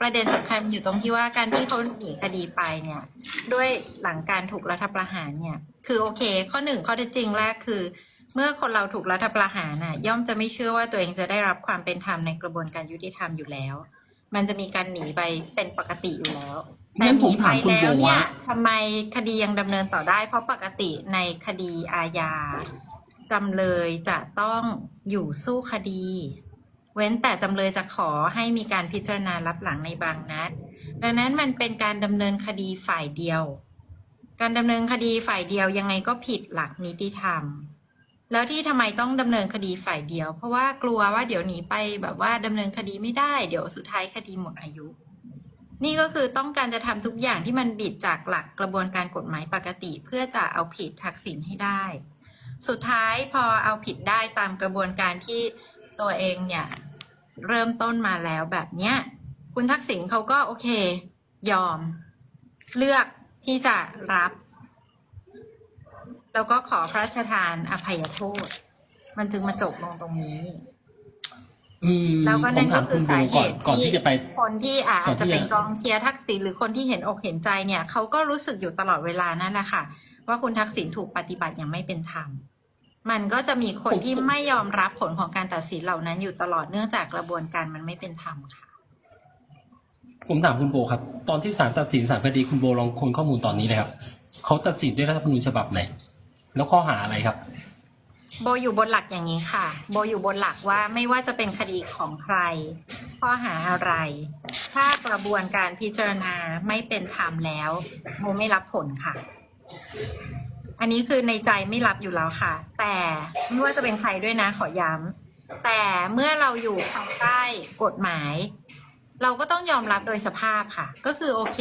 ประเด็นสำคัญอยู่ตรงที่ว่าการที่เขาหนีคดีไปเนี่ย ด้วยหลังการถูกรัฐประหารเนี่ย คือโอเค ข้อหนึ่งข้อเท็จจริงแรกคือ เมื่อคนเราถูกรัฐประหารน่ะ ย่อมจะไม่เชื่อว่าตัวเองจะได้รับความเป็นธรรมในกระบวนการยุติธรรมอยู่แล้ว มันจะมีการหนีไปเป็นปกติอยู่แล้วแต่งั้นหผนีมไปถามคุณแล้โบวเนี่ว่ายทำไมคดียังดำเนินต่อได้ เพราะปกติในคดีอาญาจำเลยจะต้องอยู่สู้คดี เว้นแต่จำเลยจะขอให้มีการพิจารณารับหลังในบางนัด ดังนั้นมันเป็นการดำเนินคดีฝ่ายเดียว การดำเนินคดีฝ่ายเดียวยังไงก็ผิดหลักนิติธรรม แล้วที่ทำไมต้องดำเนินคดีฝ่ายเดียว เพราะว่ากลัวว่าเดี๋ยวหนีไปแบบว่าดำเนินคดีไม่ได้เดี๋ยวสุดท้ายคดีหมดอายุ นี่ก็คือต้องการจะทำทุกอย่างที่มันบิดจากหลักกระบวนการกฎหมายปกติ เพื่อจะเอาผิดทักษิณให้ได้ สุดท้ายพอเอาผิดได้ตามกระบวนการที่ตัวเองเนี่ย เริ่มต้นมาแล้วแบบเนี้ย คุณทักษิณเขาก็โอเค ยอม เลือกที่จะรับ แล้วก็ขอพระราชทานอภัยโทษ มันจึงมาจบลงตรงนี้อืมแล้วก็นั่นผมก็ถามคือณโบสาเหก่อนตุก่อนที่ที่จะไปคนที่อาก่อจนที่จะเป็นจะกองเชียร์ทักษิณหรือคนที่เห็นอกเห็นใจเนี่ยเขาก็รู้สึกอยู่ตลอดเวลานั่นแหละค่ะ ว่าคุณทักษิณถูกปฏิบัติอย่างไม่เป็นธรรม มันก็จะมีคนที่ไม่ยอมรับผลของการตัดสินเหล่านั้นอยู่ตลอดเนื่องจากกระบวนการมันไม่เป็นธรรมค่ะ ผมถามคุณโบครับ ตอนที่ศาลตัดสินสารคดีคุณโบลองค้นข้อมูลตอนนี้เลยครับเขาตัดสินด้วยรัฐธรรมนูญฉบับไหน แล้วข้อหาอะไรครับโบอยู่บนหลักอย่างนี้ค่ะ โบอยู่บนหลักว่าไม่ว่าจะเป็นคดีของใคร ข้อหาอะไร ถ้ากระบวนการพิจารณาไม่เป็นธรรมแล้ว โบไม่รับผลค่ะ อันนี้คือในใจไม่รับอยู่แล้วค่ะ แต่ไม่ว่าจะเป็นใครด้วยนะขอย้ำแต่เมื่อเราอยู่ภายใต้กฎหมาย เราก็ต้องยอมรับโดยสภาพค่ะ ก็คือโอเค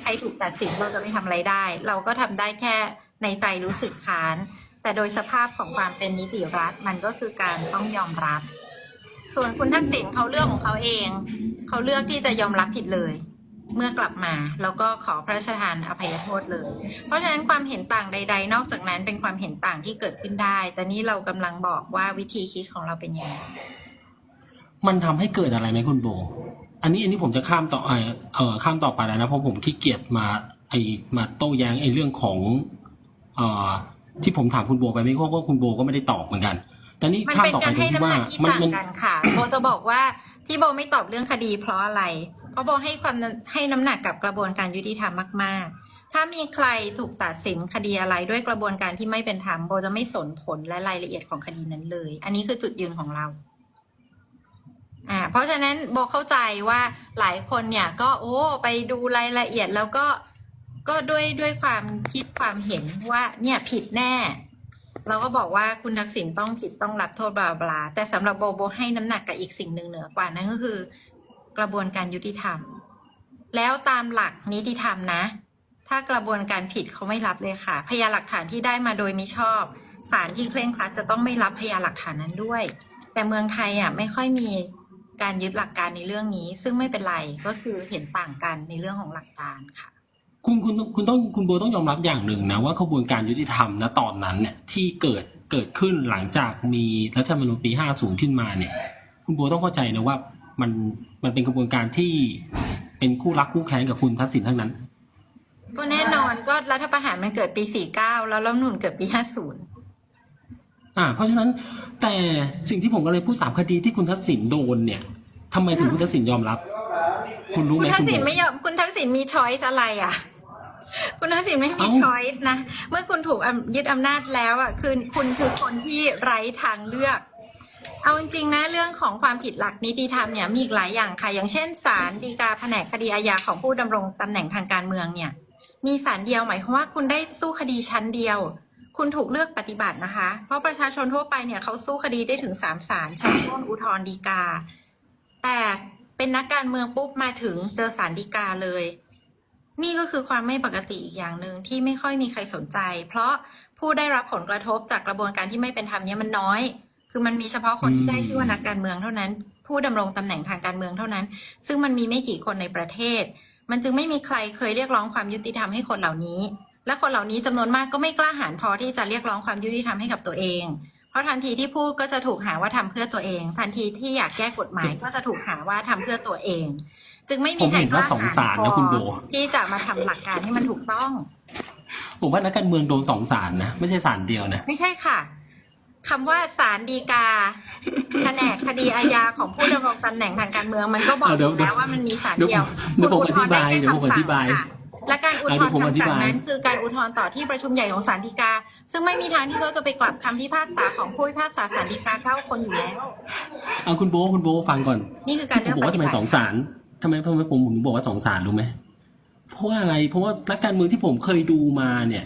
ใครถูกตัดสินเราจะไม่ทำอะไรได้ เราก็ทำได้แค่ในใจรู้สึกค้าน แต่โดยสภาพของความเป็นนิติรัฐมันก็คือการต้องยอมรับ ส่วนคุณทักษิณเขาเลือกของเขาเอง เขาเลือกที่จะยอมรับผิดเลย เมื่อกลับมา แล้วก็ขอพระราชทานอภัยโทษเลย เพราะฉะนั้นความเห็นต่างใด ๆ นอกจากนั้นเป็นความเห็นต่างที่เกิดขึ้นได้ แต่นี่เรากำลังบอกว่าวิธีคิดของเราเป็นยังไงมันทำให้เกิดอะไรไหมคุณโบ อันนี้อันนี้ผมจะข้ามต่อเออเออข้ามต่อไปแล้วนะเพราะผมขี้เกียจมาไอมาโต้แย้งไอเรื่องของเอ่อที่ผมถามคุณโบไปไม่เพราะว่าคุณโบก็ไม่ได้ตอบเหมือนกันแต่นี่มันข้ามเป็นต่อไปการตรให้งที่น้ำหว่านักที่มันต่างมันกันค่ะโบจะบอกว่าที่โบไม่ตอบเรื่องคดีเพราะอะไร เพราะโบให้ความให้น้ำหนักกับกระบวนการยุติธรรมมาก ๆ ถ้ามีใครถูกตัดสินคดีอะไรด้วยกระบวนการที่ไม่เป็นธรรมโบจะไม่สนผลและรายละเอียดของคดีนั้นเลย อันนี้คือจุดยืนของเราอ่าเพราะฉะนั้นโบเข้าใจว่าหลายคนเนี่ยก็โอ้ไปดูรายละเอียดแล้วก็ก็ด้วยด้วยความคิดความเห็นว่าเนี่ยผิดแน่ เราก็บอกว่าคุณทักษิณต้องผิดต้องรับโทษบลาบลาแต่สำหรับโบโบให้น้ำหนักกับอีกสิ่งหนึ่งเหนือกว่านั่นก็คือ กระบวนการยุติธรรม แล้วตามหลักนิติธรรมนะ ถ้ากระบวนการผิดเขาไม่รับเลยค่ะ พยานหลักฐานที่ได้มาโดยมิชอบศาลที่เคร่งครัดจะต้องไม่รับพยานหลักฐานนั้นด้วย แต่เมืองไทยอะไม่ค่อยมีการยึดหลักการในเรื่องนี้ ซึ่งไม่เป็นไรก็คือเห็นต่างกันในเรื่องของหลักการค่ะคุณคุณคุณต้องคุณโบต้องยอมรับอย่างหนึ่งนะว่าขบวนการยุติธรรมนะตอนนั้นเนี่ยที่เกิดเกิดขึ้นหลังจากมีรัฐธรรมนูญปี 50 ขึ้นมาเนี่ย คุณโบต้องเข้าใจนะว่า มันมันเป็นกระบวนการที่เป็นคู่รักคู่แค้นกับคุณทักษิณทั้งนั้น ก็แน่นอนก็รัฐประหารมันเกิดปี 49 แล้วรัฐธรรมนูญเกิดปี 50 อ่า เพราะฉะนั้นแต่สิ่งที่ผมก็เลยพูดสามคดีที่คุณทักษิณโดนเนี่ยทำไมถึงคุณทักษิณยอมรับ คุณรู้ไหคุมณทักคุณษิณโบไม่ยอมคุณทักษิณมีช้อยส์อะไรอะคุณทักษิณไม่มีเอ้าช้อยส์นะ เมื่อคุณถูกอำยึดอำนาจแล้วอะคือคุณคือคนที่ไร้ทางเลือก เอาจริงๆนะเรื่องของความผิดหลักนิติธรรมเนี่ยมีอีกหลายอย่างค่ะ อย่างเช่นศาลฎีกาแผนกคดีอาญาของผู้ดำรงตำแหน่งทางการเมืองเนี่ย มีศาลเดียวหมายความว่าคุณได้สู้คดีชั้นเดียว คุณถูกเลือกปฏิบัตินะคะ เพราะประชาชนทั่วไปเนี่ยเขาสู้คดีได้ถึงสามศาลชั้นต้นอุทธรณ์ฎีกา แต่เป็นนักการเมืองปุ๊บมาถึงเจอศาลฎีกาเลย นี่ก็คือความไม่ปกติอีกอย่างหนึ่งที่ไม่ค่อยมีใครสนใจ เพราะผู้ได้รับผลกระทบจากกระบวนการที่ไม่เป็นธรรมนี้มันน้อย คือมันมีเฉพาะคนที่ได้ชื่อว่านักการเมืองเท่านั้น ผู้ดำรงตำแหน่งทางการเมืองเท่านั้น ซึ่งมันมีไม่กี่คนในประเทศ มันจึงไม่มีใครเคยเรียกร้องความยุติธรรมให้คนเหล่านี้ และคนเหล่านี้จำนวนมากก็ไม่กล้าหาญพอที่จะเรียกร้องความยุติธรรมให้กับตัวเอง เพราะทันทีที่พูดก็จะถูกหาว่าทำเพื่อตัวเอง ทันทีที่อยากแก้กฎหมายก็จะถูกหาว่าทำเพื่อตัวเอง จึงไม่ผมีมใครเห็นกว่าล้าสองหาญศาลพนะอคุณโบที่จะมาทำหลักการให้มันถูกต้องผมว่านักการเมืองโดนสองศาลนะ ไม่ใช่ศาลเดียวนะ ไม่ใช่ค่ะ คำว่าศาลฎีกาแผนกคดีอาญาของผู้ดำรงตำแหน่งทางการเมืองมันก็บอกเออเดี๋ยวแล้วว่ามันมีศาลเดี๋ยวเดียวเดี๋ยวผมคุณอุทธรณ์ได้แค่อธิบายคำสั่งเดี๋ยวผมอธิบายค่ะและการอุทธเดี๋รยวผมณ์อธิคำสั่งบายนั้น คือการอุทธรณ์ต่อที่ประชุมใหญ่ของศาลฎีกา ซึ่งไม่มีทางที่เขาจะไปกลับคำพิพากษาของผู้พิพากษาศาลฎีกาเก้าคนอยู่แล้วเอาคุณโบคุณโบฟังก่อน นี่คือการที่ผมเลือกบอกว่าปฏิทำไมบัติสองศาลทำไมทำไมผมผมถึงบอกว่าสองศาลรู้ไหมเพราะว่าอะไรเพราะว่านักการเมืองที่ผมเคยดูมาเนี่ย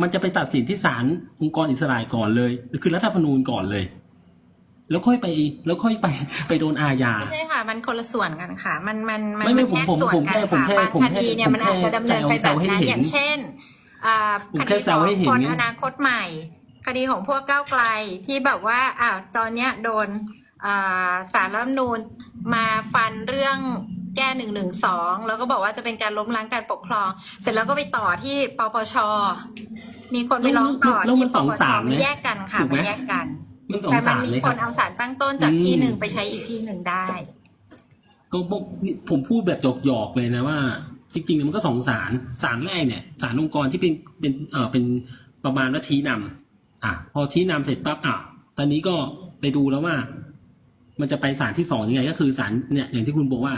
มันจะไปตัดสินที่ศาลองค์กรอิสระก่อนเลยคือรัฐธรรมนูญก่อนเลย แล้วค่อยไปแล้วค่อยไปไปโดนอาญาไม่ใช่ค่ะ มันคนละส่วนกันค่ะ มันมันมันไม่ไม่มันแยกผมผมส่วนผมกันแค่ผมค่ะแค่บางผมคแค่ดีเนี่ยมันอาจจะดำเนินไปแซแบวบให้นั้นเห็นอย่างเช่นอ่าผมคแค่ดีแซขวองให้เห็นคนไงอนาคตใหม่ คดีของพวกก้าวไกลที่แบบว่าอ้าวตอนเนี้ยโดนอ่าสารรัฐธรรมนูญมาฟันเรื่อง แก้หนึ่งหนึ่งสองแล้วก็บอกว่าจะเป็นการล้มล้างการปกครอง เสร็จแล้วก็ไปต่อที่ปปช มีคนไปร้องต่อแล้วที่มันปสองปชศาลมันไหมแยกกันค่ะถูกไหมมันแยกกันมันสองแต่มันศาลมีเลยคครันบเอาสารตั้งต้นจากที่อืมหนึ่งไปใช้อีกที่หนึ่งได้ ก็บอกผมพูดแบบหยอกๆเลยนะว่า จริงๆมันก็สองศาลศาลแรกเนี่ยศาลองค์กรที่เป็นเป็นเออเป็นประมาณว่าชี้นำอะ พอชี้นำเสร็จปั๊บอะตอนนี้ก็ไปดูแล้วว่า มันจะไปศาลที่สองยังไง ก็คือศาลเนี่ย อย่างที่คุณบอกว่า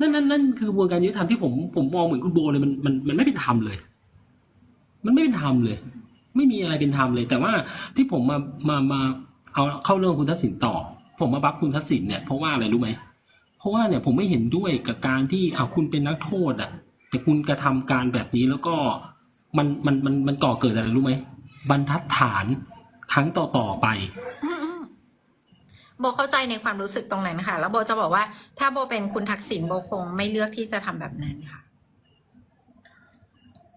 นั่นนั่นนั่นคือกระบวนการยุติธรรมที่ผมผมมองเหมือนคุณโบเลยมันมันมันไม่เป็นธรรมเลย มันไม่เป็นธรรมเลย ไม่มีอะไรเป็นธรรมเลย แต่ว่าที่ผมมามามาเอาเข้าเรื่องคุณทักษิณต่อ ผมมาบัฟคุณทักษิณเนี่ยเพราะว่าอะไรรู้ไหมเพราะว่าเนี่ยผมไม่เห็นด้วยกับการที่อ่าคุณเป็นนักโทษอะ แต่คุณกระทำการแบบนี้แล้วก็มันมันมันมันก่อเกิดอะไรรู้ไหมบรรทัดฐานครั้งต่อต่อๆไป โบเข้าใจในความรู้สึกตรงนั้นค่ะ แล้วโบจะบอกว่า ถ้าโบเป็นคุณทักษิณโบคงไม่เลือกที่จะทำแบบนั้นค่ะ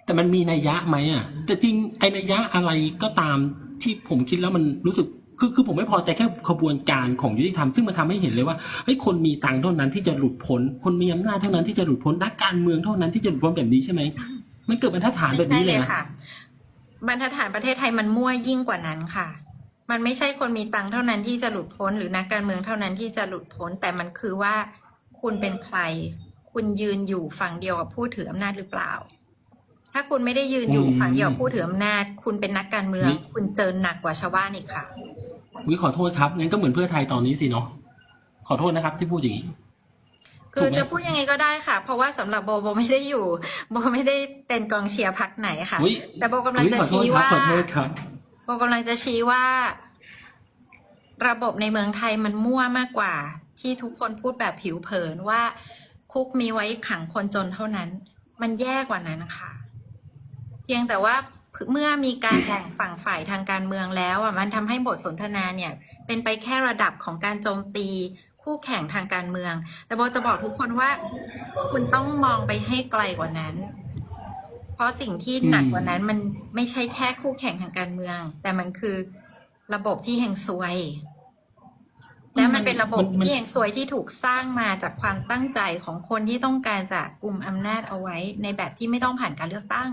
แต่มันมีนัยยะไหมอะ แต่จริงไอ้นัยยะอะไรก็ตามที่ผมคิดแล้วมันรู้สึกคือคือผมไม่พอใจแค่ขบวนการของยุติธรรมซึ่งมันทำให้เห็นเลยว่าเฮ้ยคนมีตังค์เท่านั้นที่จะหลุดพ้น คนมีอำนาจเท่านั้นที่จะหลุดพ้นนักการเมืองเท่านั้นที่จะหลุดพ้นแบบนี้ใช่ไหมมันเกิดบรรทัดฐานไม่แบบใช่นี้เลเลยยนะค่ะบรรทัดฐานประเทศไทยมันมั่วยิ่งกว่านั้นค่ะ มันไม่ใช่คนมีตังค์เท่านั้นที่จะหลุดพ้น หรือนักการเมืองเท่านั้นที่จะหลุดพ้น แต่มันคือว่าคุณเป็นใคร คุณยืนอยู่ฝั่งเดียวกับผู้ถืออำนาจหรือเปล่า ถ้าคุณไม่ได้ยืนอยู่ฝั่งเดียวกับผู้ถืออำนาจ คุณเป็นนักการเมือง คุณเจอหนักกว่าชาวบ้านอีกค่ะ วิขอโทษครับงั้นก็เหมือนเพื่อไทยตอนนี้สิเนาะขอโทษนะครับที่พูดอย่างนี้คือถูกไหมจะพูดยังไงก็ได้ค่ะ เพราะว่าสำหรับโบโบไม่ได้อยู่ โบไม่ได้เป็นกองเชียร์พักไหนค่ะอุ๊ยแต่โบกำลังอุ๊ยจะขอโทษชี้ครับว่าขอโทษครับ โบกำลังจะชี้ว่า ระบบในเมืองไทยมันมั่วมากกว่า ที่ทุกคนพูดแบบผิวเผินว่า คุกมีไว้ขังคนจนเท่านั้น มันแย่กว่านั้นนะคะ เพียงแต่ว่าเมื่อมีการแบ่งฝั่งฝ่ายทางการเมืองแล้วอะมันทำให้บทสนทนาเนี่ย เป็นไปแค่ระดับของการโจมตีคู่แข่งทางการเมือง แต่โบจะบอกทุกคนว่า คุณต้องมองไปให้ไกลกว่านั้น ราะสิ่งที่หนักกว่านั้นมันไม่ใช่แค่คู่แข่งทางการเมือง แต่มันคือระบบที่แห่งซวย และมันเป็นระบบมันมันที่แห่งซวยที่ถูกสร้างมาจากความตั้งใจของคนที่ต้องการจะกลุ่มอำนาจเอาไว้ในแบบที่ไม่ต้องผ่านการเลือกตั้ง